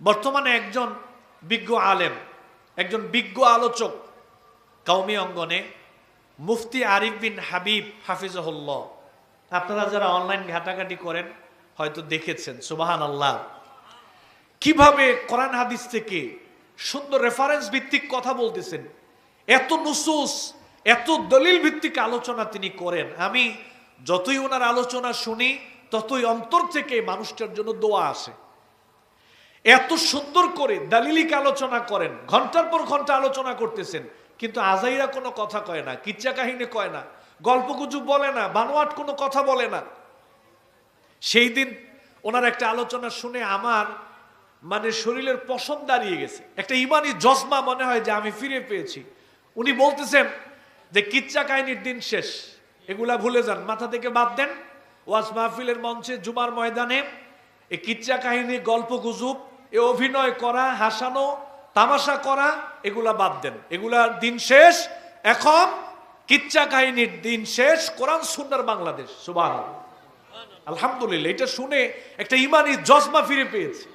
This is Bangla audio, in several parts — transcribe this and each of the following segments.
বর্তমানে একজন বিজ্ঞ আলেম, একজন বিজ্ঞ আলোচক কৌমি অঙ্গনে মুফতি আরিফ বিন হাবিব হাফিজহুল্লাহ। আপনারা যারা অনলাইন ঘাটাঘাটি করেন, হয়তো দেখেছেন সুবাহান আল্লাহ কীভাবে কোরআন হাদিস থেকে সুন্দর রেফারেন্স ভিত্তিক কথা বলতেছেন, এত নুসুস এত দলিল ভিত্তিক আলোচনা তিনি করেন। আমি যতই ওনার আলোচনা শুনি, ততই অন্তর থেকে মানুষটার জন্য দোয়া আসে। এত সুন্দর করে দালিলিক আলোচনা করেন, ঘণ্টার পর ঘণ্টা আলোচনা করতেছেন, কিন্তু আজাইরা কোনো কথা কয় না, কিচ্ছা কাহিনী কয় না, গল্পগুজু বলে না, বানোয়াট কোনো কথা বলে না। সেই দিন ওনার একটা আলোচনা শুনে আমার মানে শরীরের পশম দাঁড়িয়ে গেছে। একটা ইমানি জজমা মনে হয় যে আমি ফিরে পেয়েছি। উনি বলতেছেন যে কিচ্ছা কাহিনীর দিন শেষ, এগুলা ভুলে যান, মাথা থেকে বাদ দেন। ওয়াজ মাহফিলের মঞ্চে জুমার ময়দানে এই কিচ্ছা কাহিনী গল্প গুজব এ অভিনয় করা, হাসানো, তামাশা করা, এগুলা বাদ দেন। এগুলার দিন শেষ। এখন কিচ্ছা কাহিনীর দিন শেষ। কোরআন, সুন্নার বাংলাদেশ। সুবাহ আলহামদুলিল্লাহ, এটা শুনে একটা ইমানি জজমা ফিরে পেয়েছে।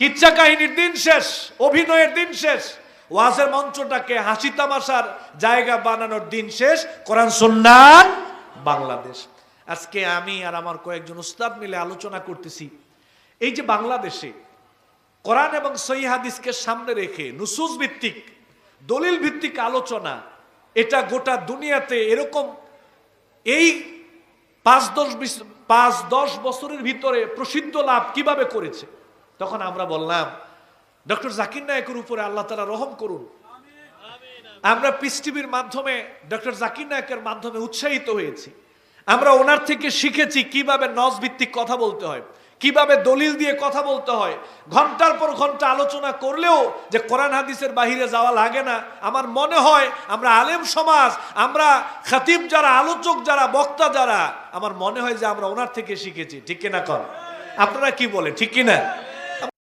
কিচ্ছা কাহিনীর দিন শেষ, অভিনয়ের দিন শেষ, ওয়াজের মঞ্চটাকে হাসি তামাশার জায়গা বানানোর দিন শেষ, কোরআন সুন্নান বাংলাদেশ। আজকে আমি আর আমার কয়েকজন উস্তাদ মিলে আলোচনা করতেছি। এই যে বাংলাদেশে কোরআন এবং সহি হাদিসকে সামনে রেখে নুসুস ভিত্তিক, দলিল ভিত্তিক আলোচনা, এটা গোটা দুনিয়াতে এরকম এই পাঁচ দশ পাঁচ দশ বছরের ভিতরে প্রসিদ্ধ লাভ কীভাবে করেছে? তখন আমরা বললাম, ডক্টর জাকির নায়কের উপরে আল্লাহ তালা রহম করুন। আমরা পিস টিভির মাধ্যমে ডক্টর জাকির নায়কের মাধ্যমে উৎসাহিত হয়েছি। আমরা ওনার থেকে শিখেছি কীভাবে নজ ভিত্তিক কথা বলতে হয়। কীভাবে দলিল দিয়ে কথা বলতে হয়? ঘণ্টার পর ঘণ্টা আলোচনা করলেও যে কোরআন হাদিসের বাহিরে যাওয়া লাগে না। আমার মনে হয় আমরা আলেম সমাজ, আমরা খাতিব যারা, আলোচক যারা, বক্তা যারা, আমার মনে হয় যে আমরা ওনার থেকে শিখেছি। ঠিক কিনা কর আপনারা কি বলে ঠিক কিনা?